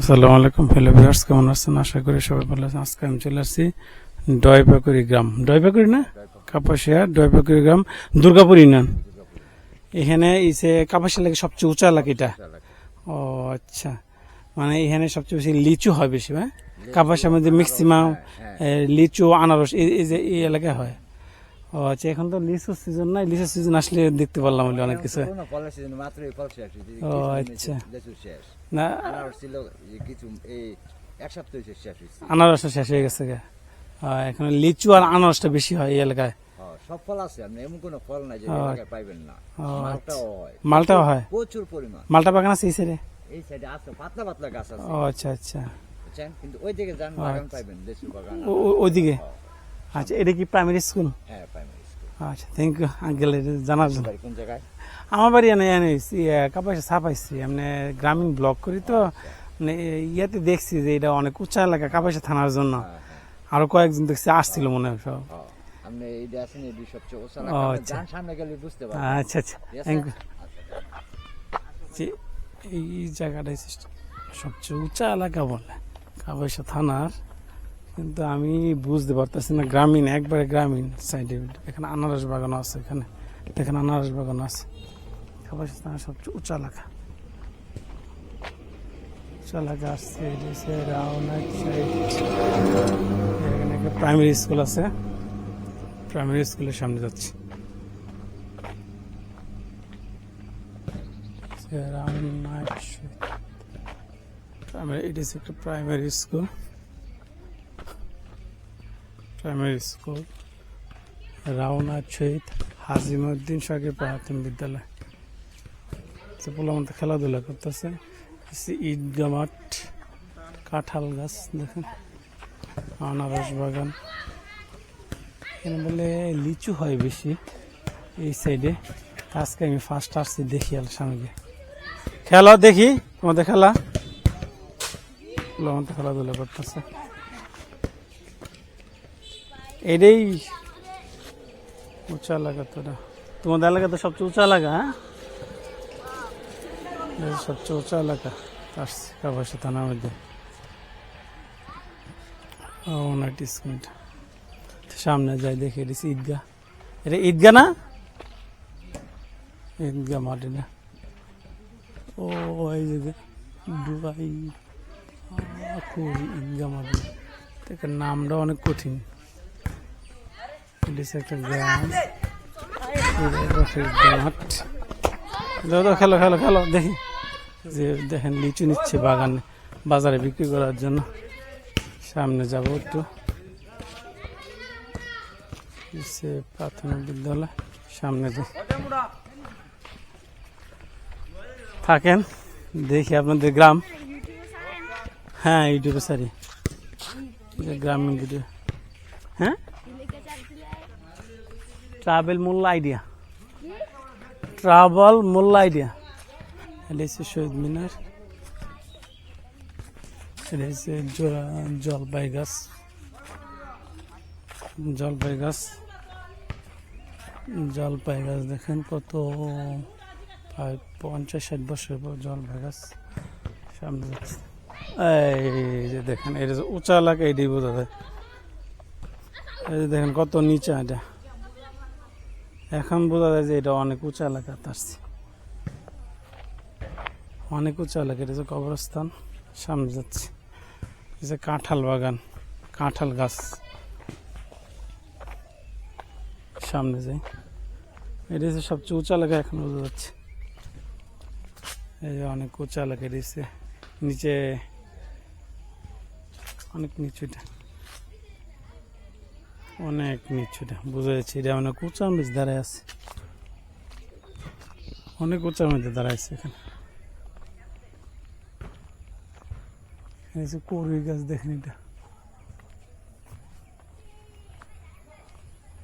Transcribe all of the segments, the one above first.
আসসালামু আলাইকুম hello viewers কেমন আছেন? আশা করি সবাই ভালো আছেন। আজকে আমি চলে আসছি ডয়পাকুড়ি গ্রাম। ডয়পাকুড়ি না? কাপাসিয়া ডয়পাকুড়ি গ্রাম দুর্গাপুর ইউনিয়ন। এখানে ইসে কাপাসিয়া লাগে সবচেয়ে উঁচা এলাকা এটা ও আচ্ছা। মানে এখানে সবচেয়ে বেশি লিচু হয় বেশি হ্যাঁ? কাপাসিয়ার মধ্যে ম্যাক্সিমাম লিচু আনারস এই এই যে এই এলাকায় হয়। ও আচ্ছা এখন তো লিচুর সিজন নাই লিচুর সিজন আসলে দেখতে পারলাম বলে অনেক কিছু। সিজন শেষ ও, আচ্ছা। লেচু শেষ। না। আনারস ছিল কিছু এই এক সপ্তাহ হয়েছে শেষ হয়েছে। আনারস শেষ হয়ে গেছে এখানে লিচু আর আনারসটা বেশি হয় এই এলাকায়। সব ফল আছে আপনি এমন কোনো ফল নাই যে এলাকায় পাইবেন না। ও, মালটাও হয়। মালটাও হয়? প্রচুর পরিমাণ। মালটা বাগান আছে এই সাইডে এই সাইডে আছে পাতলা পাতলা গাছ আছে। ও আচ্ছা আচ্ছা। কিন্তু ওই দিকে যান বাগান পাইবেন লেচু বাগান। ওইদিকে? আচ্ছা এটা কি প্রাইমারি স্কুল হ্যাঁ প্রাইমারি স্কুল আচ্ছা থ্যাংক ইউ আঙ্কেল এটা জানার জন্য। কোন জায়গায়? আমার বাড়ি এনে এনে কাপাইছে ছাপাইছি মানে গ্রামীণ ব্লক করি তো মানে ইয়াতে দেখছি যে এটা অনেক উঁচা এলাকা কাপাইছে থানার জন্য। হ্যাঁ, হ্যাঁ। আরও কয়েকজন দেখছি আসছিল মনে হয় সব। আচ্ছা। আচ্ছা আচ্ছা থ্যাংক ইউ আচ্ছা। এই জায়গাটাই সবচেয়ে উঁচা এলাকা বলে কাবাইশা থানার। কিন্তু আমি বুঝতে পারতেছি না, গ্রামীণ, একবারে গ্রামীণ সাইডে এখানে আনারস বাগান আছে এখানে দেখেন আনারস বাগান আছে। কাবাইশা সবচেয়ে উঁচা এলাকা উঁচা এলাকা আসছে, এই যে সাইড এখানে একটা প্রাইমারি স্কুল আছে। প্রাইমারি স্কুলের সামনে যাচ্ছি। প্রাইমারি ইট ইস একটা primary school primary school Raona Shaheed Hajimuddin সরকারি প্রাথমিক বিদ্যালয় পোলামতো খেলাধুলা করতেছে। ঈদগা মাঠ কাঁঠাল গাছ, দেখেন। আনারস বাগান। এখানে বলে লিচু হয় বেশি এই সাইডে আজকে আমি ফার্স্ট আসছি দেখি আর সামনে। খেলা দেখি, তোমাদের খেলা? খেলাধুলা করতেছে। এটাই উঁচা এলাকা তোরা তোমাদের এলাকা তো সবচেয়ে উঁচা এলাকা হ্যাঁ? সবচেয়ে উঁচা এলাকা। আসছি কাবাসা থানার মধ্যে স্কুল সামনে যাই দেখে, এটি ঈদগাহ। এটা ঈদগাহ না? ঈদগাহ মাঠে না ও, এই যে দুবাই ঈদগাহ মাঠে। নামটা অনেক কঠিন। হচ্ছে একটা মাঠ দাও খেলো খেলো খেলো, দেখি। যে দেখেন লিচু নিচ্ছে বাগানে, বাজারে বিক্রি করার জন্য। সামনে যাব একটু। প্রাথমিক বিদ্যালয়, সামনে থাকেন, দেখি আপনাদের গ্রাম। হ্যাঁ ইউটিউবে সারি। গ্রামীণ ভিডিও। হ্যাঁ? ট্রাভেল মূল্য আইডিয়া। ট্রাভেল মূল্য আইডিয়া। এটা হচ্ছে শহীদ মিনার। এটা হচ্ছে জলপাই গাছ। জলপাই গাছ। জলপাই গাছ দেখেন কত পঞ্চাশ ষাট বছর পর জলপাই গাছ সামনে এই যে দেখেন, এটা উঁচা এলাকা, এটাই বোঝা যায়। এই যে দেখেন কত নিচা এটা। এখন বোঝা যায় যে এটা অনেক উঁচা এলাকা আসছে। অনেক উঁচা এলাকা, এটা যে কবরস্থান, সামনে যাচ্ছে। যে কাঁঠাল বাগান, কাঁঠাল গাছ। সামনে যাই। এটা হচ্ছে সবচেয়ে উঁচা এলাকা এখন বোঝা যাচ্ছে। এই যে অনেক উঁচা এলাকা, এটা নিচে, অনেক নিচু এটা। অনেক নিচু এটা বোঝা যাচ্ছে এটা অনেক উঁচার মধ্যে দাঁড়ায় আছে। অনেক উঁচার মধ্যে দাঁড়াইছে এখানে। এই গাছ দেখেন এটা।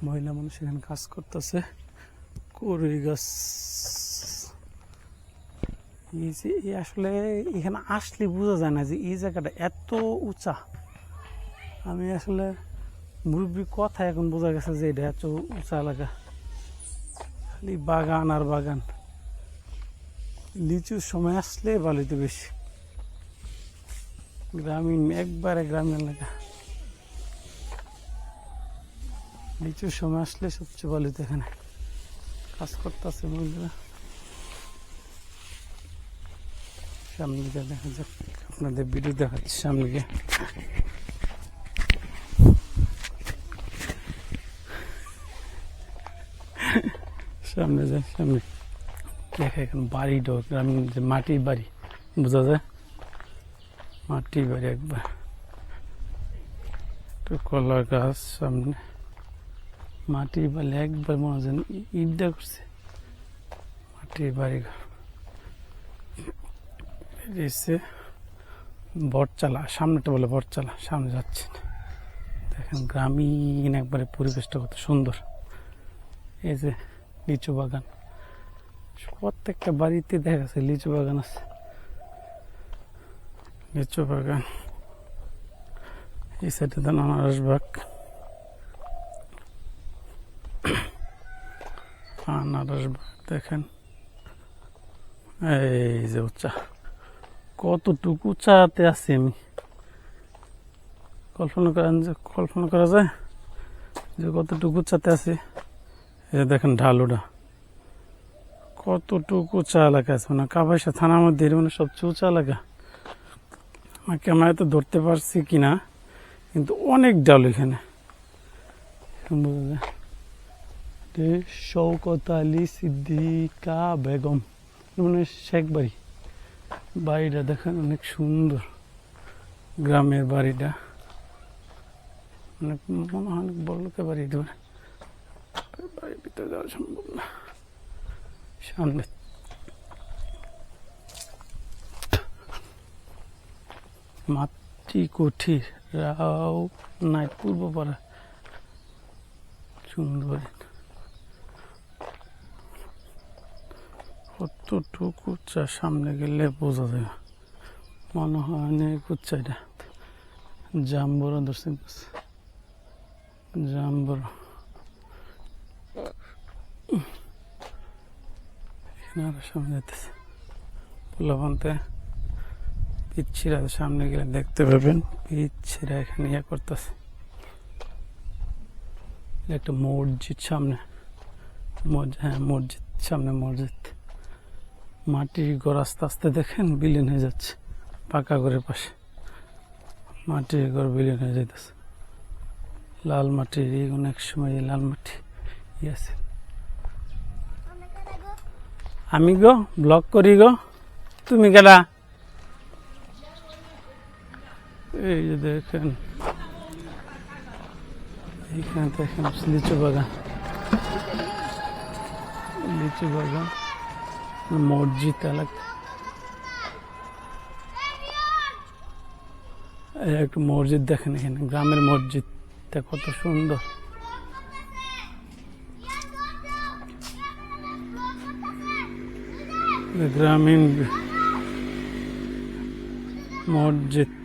মহিলা মানুষ এখানে কাজ করতেছে। কড়ি গাছ। আসলে এখানে আসলে বোঝা যায় না যে এই জায়গাটা এত উঁচা। আমি আসলে মুরব্বী কথা এখন বোঝা গেছে যে এটা এত উঁচা এলাকা। খালি বাগান আর বাগান। লিচুর সময় আসলে বালিতে বেশি। গ্রামীণ, একবারে গ্রামীণ এলাকা। লিচুর সময় আসলে সবচেয়ে ভালো হতো এখানে। কাজ করতেছে মহিলারা সামনে দেখা যাক। আপনাদের ভিডিও দেখাচ্ছি সামনে সামনে যায়, সামনে। দেখা এখন বাড়ি ডো গ্রামীণ যে মাটির বাড়ি, বোঝা যায়? মাটির বাড়ি একবার। একটু কলার গাছ সামনে। মাটির বাড়ি একবার মনে হয় ইটটা করছে। মাটির বাড়ি এসে বটচালা, সামনেটা বলে বটচালা, সামনে যাচ্ছে দেখেন গ্রামীণ একবারে পরিবেশটা কত সুন্দর। এই যে লিচু বাগান। প্রত্যেকটা বাড়িতে দেখা যাচ্ছে লিচু বাগান আছে। লিচু বাগান। এই সাইডে তো আনারস বাগ। আনারস বাগ দেখেন। এই যে উচ্চা। কতটুকু চাতে আছি আমি। কল্পনা করেন যে কল্পনা করা যায় যে কতটুকু চাতে আছে। এই দেখেন ঢালুটা। কতটুকু চা এলাকা আছে মানে কাবাইশা থানার মধ্যে মানে সবচেয়ে উঁচা এলাকা আমার ক্যামেরায় তো ধরতে পারছি কি না? কিন্তু অনেক ডাল এখানে। শৌকত আলী সিদ্দিকা বেগম। মানে শেখ বাড়ি বাড়িটা দেখেন অনেক সুন্দর। গ্রামের বাড়িটা। অনেক মনে হয় অনেক বড় লোকের বাড়ি বাড়ির ভিতরে যাওয়া সম্ভব না। সামনে। মাতৃ কুঠির রাও নাই পূর্বপাড়া। সুন্দর। কতটুকু উচ্চা সামনে গেলে বোঝা যায়। মনে হয় অনেক উচ্চা এটা জাম্বুরা দর্শন জাম্বুরা। আরও সামনে যেতেছে পিচ্ছিরা সামনে গেলে দেখতে পাবেন, পিচ্ছিরা এখানে ইয়ে করতেছে। একটা মসজিদ সামনে। মসজিদ হ্যাঁ মসজিদ সামনে মসজিদ। মাটির ঘর আস্তে আস্তে দেখেন, বিলীন হয়ে যাচ্ছে, পাকা ঘরের পাশে। মাটির ঘর বিলীন হয়ে যেতেছে লাল মাটির অনেক সময় লাল মাটি ই আছে। আমি গো ব্লগ করি গো। তুমি গেলা। এই যে দেখেন। এইখানে দেখেন, লিচু বাগান। লিচু বাগান, মসজিদ এলাকা। একটা মসজিদ দেখেন এখানে, গ্রামের মসজিদটা কত সুন্দর। গ্রামীণ মসজিদ।